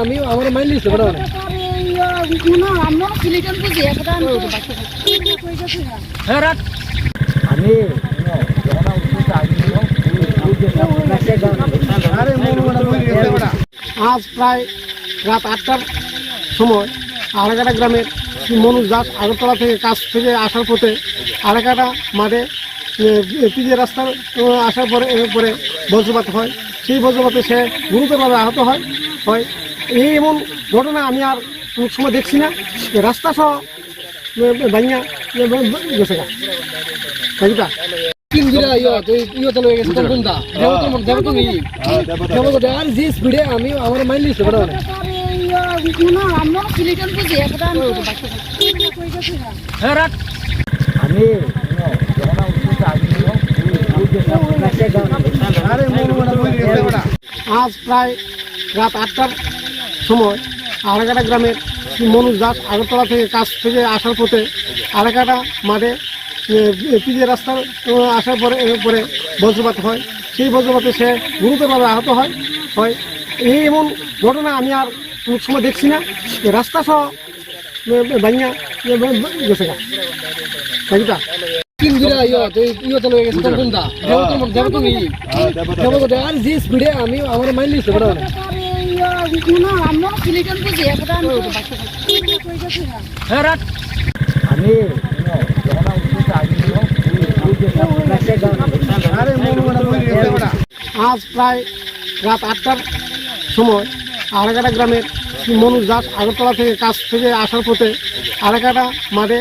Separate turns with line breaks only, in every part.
আমি
আমার mile list হ্যাঁ রাখ
আমি
আজ প্রায় রাত আটটার সময় আড়াকাটা গ্রামের মনুষ দাস আগরতলা থেকে কাজ থেকে আসার পথে আড়াকাটা মাঠে পিজে রাস্তার আসার পরে এর পরে বজ্রপাত হয়। সেই বজ্রপাতে সে গুরুতরভাবে আহত হয় হয়। এই এমন ঘটনা আমি আর কোনো সময় দেখছি না। রাস্তা সহ ভাঙিয়া গেছে গা। ইয়া ইয়া স্পিডে আমি আমার মাইল লিস্ট হ্যাঁ আজ প্রায় রাত আটটার সময় আড়াকাটা গ্রামের মনুষ দাস আগরতলা থেকে কাজ থেকে আসার পথে আড়াকাটা মাঠে পিজে রাস্তার আসার পরে পরে বজ্রপাত হয়। সেই বজ্রপাতে সে গুরুতরভাবে আহত হয় হয়। এই এমন ঘটনা আমি আর কোনো সময় দেখছি না যে রাস্তা সহ ভাঙিয়া গেছে গা। স্পিডে আমি আমার মাইল লিস্ট না হ্যাঁ
আমি
আজ প্রায় রাত আটটার সময় আড়াকাটা গ্রামের মনুষ দাস আগরতলা থেকে কাজ থেকে আসার পথে আড়াকাটা মাঠে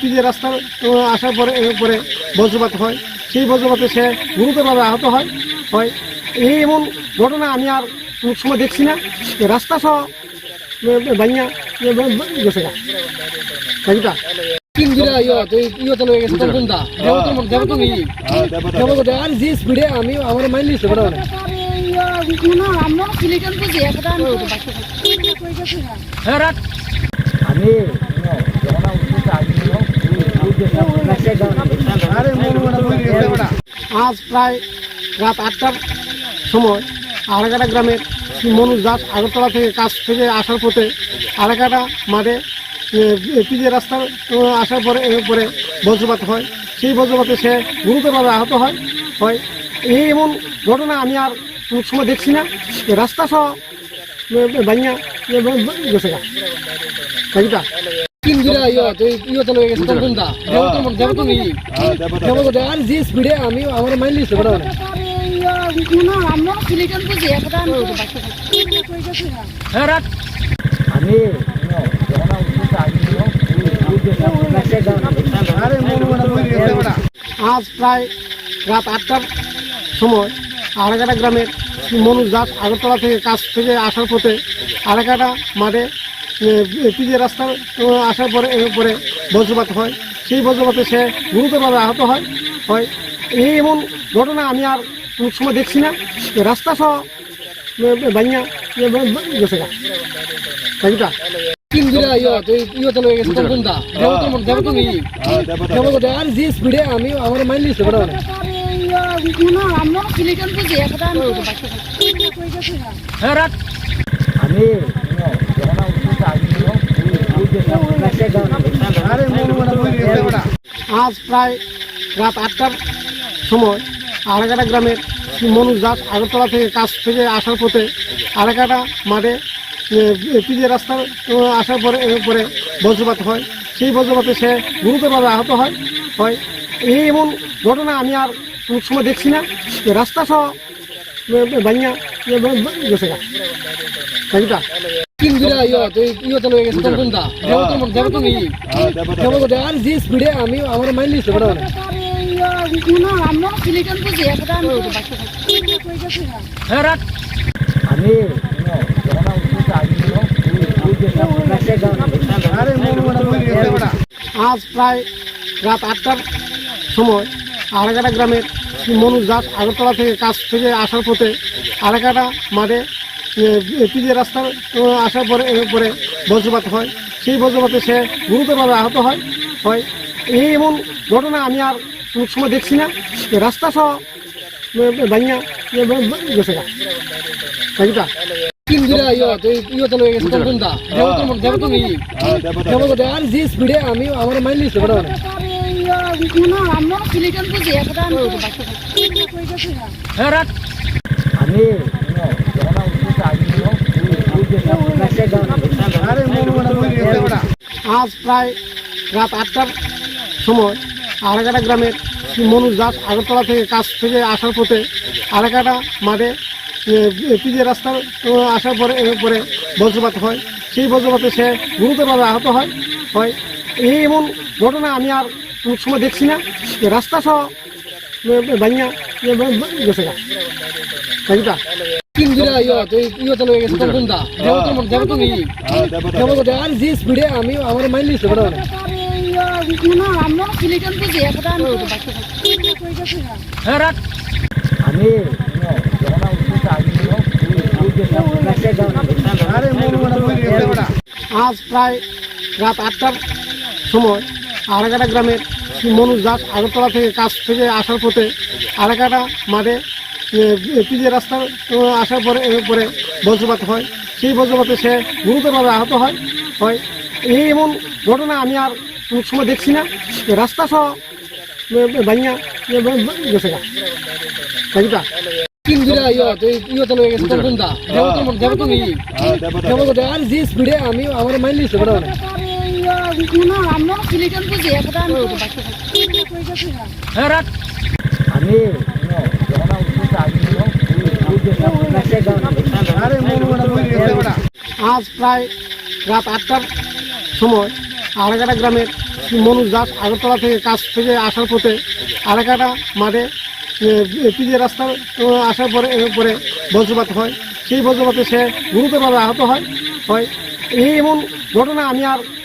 পিজে রাস্তার আসার পরে এর পরে বজ্রপাত হয়। সেই বজ্রপাতে সে গুরুতরভাবে আহত হয় হয়। এই এমন ঘটনা আমি আর কোনো সময় দেখছি না। রাস্তা সহ ভাঙিয়া গেছে গা। স্পিডে আমি আমার লিস্ট আজ প্রায় রাত আটটার সময় আড়াকাটা গ্রামের মনুষ দাস আগরতলা থেকে কাজ থেকে আসার পথে আড়াকাটা মাঠে পিজে রাস্তার আসার পরে পরে বজ্রপাত হয়। সেই বজ্রপাতে সে গুরুতরভাবে আহত হয় হয়। এই এমন ঘটনা আমি আর সময় দেখছি না রাস্তা সহ ভাঙিয়া গেছে গা। স্পিডে আমি আমার মাইল লিস্ট হ্যাঁ রাখ।
আমি
আজ প্রায় রাত আটটার সময় আড়াকাটা গ্রামের মনুষ দাস আগরতলা থেকে কাজ থেকে আসার পথে আড়াকাটা মাঠে পিজে রাস্তার আহ, আসার পরে এর পরে বজ্রপাত হয়। সেই বজ্রপাতে সে গুরুতরভাবে আহত হয় হয়। এই এমন ঘটনা আমি আর কোনো সময় দেখছি না। রাস্তা সহ ভাঙিয়া গেছে গা। ইয়া ইয়া আমি আমার মাইল লিস্ট আজ প্রায় রাত আটটার সময় আড়াকাটা গ্রামের মনুষ দাস আগরতলা থেকে কাজ থেকে আসার পথে আড়াকাটা মাঠে পিজে রাস্তার আসার পরে পরে বজ্রপাত হয়। সেই বজ্রপাতে সে গুরুতরভাবে আহত হয় হয়। এই এমন ঘটনা আমি আর কোনো সময় দেখছি না যে রাস্তা সহ ভাঙিয়া গেছে গা। দিরা ইয়া তুই ইয়া আর আমি আমার মাইল লিস্ট বড় না হ্যাঁ রাখ।
আমি
আজ প্রায় রাত আটটার সময় আড়াকাটা গ্রামের মনুষ দাস আগরতলা থেকে কাজ থেকে আসার পথে আড়াকাটা মাঠে পিজে রাস্তার আহ, আসার পরে এর পরে বজ্রপাত হয়। সেই বজ্রপাতে সে গুরুতরভাবে আহত হয় হয়। এই এমন ঘটনা আমি আর কোনো সময় দেখছি না। রাস্তা সহ বাঙা গেছে গা।
আমি আমার মাইল লিস্ট
আজ প্রায় রাত আটটার সময় আড়াকাটা গ্রামের মনুষ দাস আগরতলা থেকে কাজ থেকে আসার পথে আড়াকাটা মাঠে পিজে রাস্তার আসার পরে পরে বজ্রপাত হয়। সেই বজ্রপাতে সে গুরুতরভাবে আহত হয়। হয়। এই এমন ঘটনা আমি আর কোনো সময় দেখছি না রাস্তা সহ বাঙা গেছে গা। তাইটা
তিন দিনে ইয়ত এই ইয়ত লয়ে গেছে কোন কোনটা দেবতম দেবতম ই দেবতম আর যে স্পিডে আমি আমার মাইল লিস্ট হ্যাঁ রাত
আমি
আজ প্রায় রাত আটটার সময় আড়াকাটা গ্রামের মনুষ দাস আগরতলা থেকে কাজ থেকে আসার পথে আড়াকাটা মাঠে পিজে রাস্তার আহ, আসার পরে এর পরে বজ্রপাত হয়। সেই বজ্রপাতে সে গুরুতরভাবে আহত হয় হয়। এই এমন ঘটনা আমি আর কোনো সময় দেখছি না। রাস্তা সহ বাঙা গেছে গা।
আমি আমার মাইল লিস্ট
আজ প্রায় রাত আটটার সময় আড়াকাটা গ্রামের মনুষ দাস আগরতলা থেকে কাজ থেকে আসার পথে আড়াকাটা মাঠে পিজে রাস্তার আহ, আসার পরে পরে বজ্রপাত হয়। সেই বজ্রপাতে সে গুরুতরভাবে আহত হয় হয়। এই এমন ঘটনা আমি আর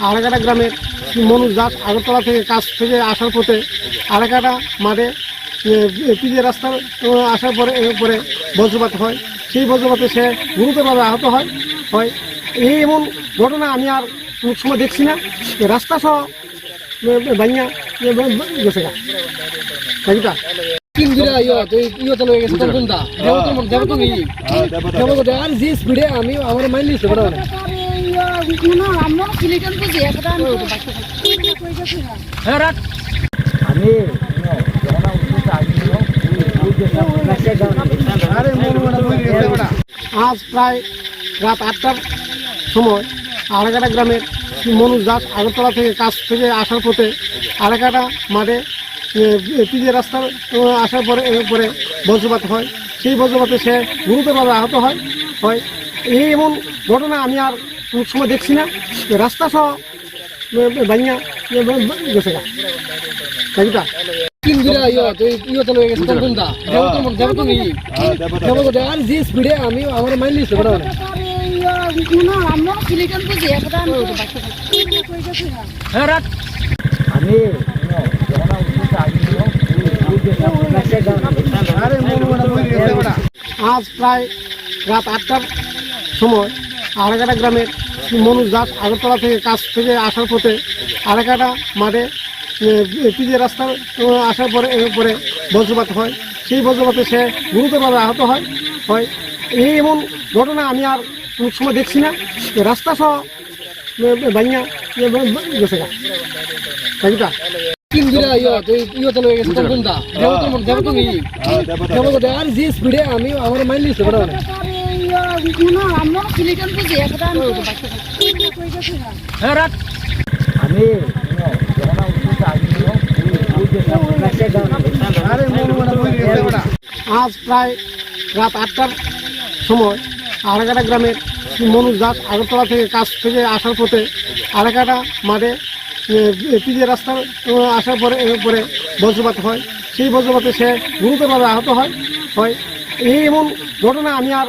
আড়াকাটা গ্রামের মনুষ দাস আগরতলা থেকে কাজ থেকে আসার পথে আড়াকাটা মাঠে পিজে রাস্তার আহ, আসার পরে এর পরে বজ্রপাত হয়। সেই বজ্রপাতে সে গুরুতরভাবে আহত হয় হয়। এই এমন ঘটনা আমি আর কোনো সময় দেখছি না। রাস্তা সহ বাঙা গেছে গা। তাইটা
তিন দিনে ইয়ত এই ইয়ত লয়ে গেছে কোন কোনটা? দেবতম দেবতম ই দেবতম আর যে স্পিডে আমি আমার মাইল লিস্ট
আজ প্রায় রাত আটটার সময় আড়াকাটা গ্রামের মনুষ দাস আগরতলা থেকে কাজ থেকে আসার পথে আড়াকাটা মাঠে পিজে রাস্তার আসার পরে পরে বজ্রপাত হয়। সেই বজ্রপাতে সে গুরুতরভাবে আহত হয় হয়। এই এমন ঘটনা আমি আর কোনো সময় দেখছি না যে রাস্তা সহ বাঙা গেছে গা। তাইটা
তিন দিনে ইয়ত এই ইয়ত লয়ে গেছে কোন কোনটা? দেবতম দেবতম ই দেবতম আর যে স্পিডে আমি আমার মাইল লিস্ট বড় না হ্যাঁ রাত
আমি
আজ প্রায় রাত আটটার সময় আড়াকাটা গ্রামের মনুষ দাস আগরতলা থেকে কাজ থেকে আসার পথে আড়াকাটা মাঠে পিজে রাস্তার আহ, আসার পরে এর পরে বজ্রপাত হয়। সেই বজ্রপাতে সে গুরুতরভাবে আহত হয় হয়। এই এমন ঘটনা আমি আর কোনো সময় দেখছি না। রাস্তা সহ বাঙা গেছে গা। তাইটা
তিন দিনে ইয়ত
আজ প্রায় রাত আটটার সময় আড়াকাটা গ্রামের মনুষ দাস আগরতলা থেকে কাজ থেকে আসার পথে
আড়াকাটা মাঠে পিজে রাস্তা আসার পরে পরে বজ্রপাত হয়। সেই বজ্রপাতে সে গুরুতরভাবে আহত হয় হয়। এই এমন ঘটনা আমি আর